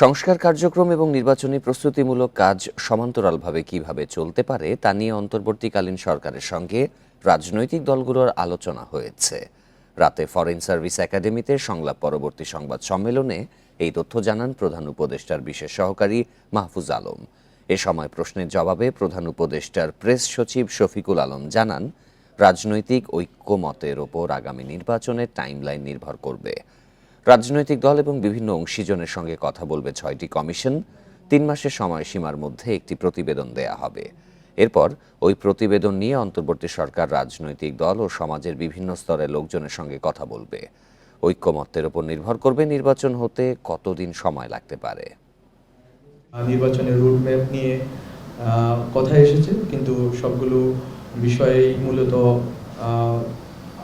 সংস্কার কার্যক্রম এবং নির্বাচনী প্রস্তুতিমূলক কাজ সমান্তরালভাবে কীভাবে চলতে পারে তা নিয়ে অন্তর্বর্তীকালীন সরকারের সঙ্গে রাজনৈতিক দলগুলোর আলোচনা হয়েছে। রাতে ফরেন সার্ভিস একাডেমিতে সংলাপ পরবর্তী সংবাদ সম্মেলনে এই তথ্য জানান প্রধান উপদেষ্টার বিশেষ সহকারী মাহফুজ আলম। এ সময় প্রশ্নের জবাবে প্রধান উপদেষ্টার প্রেস সচিব শফিকুল আলম জানান, রাজনৈতিক ঐক্যমতের ওপর আগামী নির্বাচনের টাইমলাইন নির্ভর করবে। রাজনৈতিক দল এবং বিভিন্ন অংশীজনের সঙ্গে কথা বলবে ছয়টি কমিশন। তিন মাসের সময়সীমার মধ্যে একটি প্রতিবেদন দেয়া হবে। এরপর ওই প্রতিবেদন নিয়ে অন্তর্বর্তী সরকার, রাজনৈতিক দল ও সমাজের বিভিন্ন স্তরের লোকজনের সঙ্গে কথা বলবে। ঐক্যমত্যের উপর নির্ভর করবে নির্বাচন হতে কতদিন সময় লাগতে পারে। নির্বাচনের রুটম্যাপ নিয়ে কথা এসেছে, কিন্তু সবগুলো বিষয়েই মূলত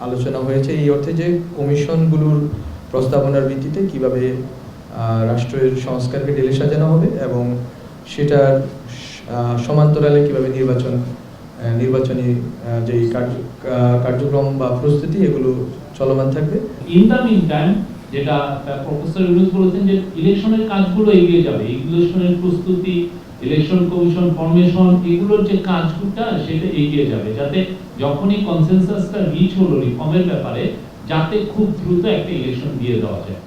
আলোচনা হয়েছে। এই অর্থে যে কমিশনগুলোর প্রস্তাবনার ভিত্তিতে কীভাবে রাষ্ট্রের সংস্কারকে ঢেলে সাজানো হবে এবং সেটার সমান্তরালে কীভাবে নির্বাচন নির্বাচনী আহ, কার্যক্রম বা প্রস্তুতি এগুলো চলমান থাকবে। ইন মিন টাইম যেটা প্রফেসর ইউনুস বলেছেন যে ইলেকশনের কাজগুলো এগিয়ে যাবে। ইলেকশনের প্রস্তুতি ইলেকশন কমিশন এগুলোর যে কাজগুলোটা সেটা এগিয়ে যাবে। যাতে যখনই কনসেনসাসটা রিচ হলো রিফর্মের ব্যাপারে যাতে খুব দ্রুত একটা ইলেকশন দিয়ে দেওয়া যায়।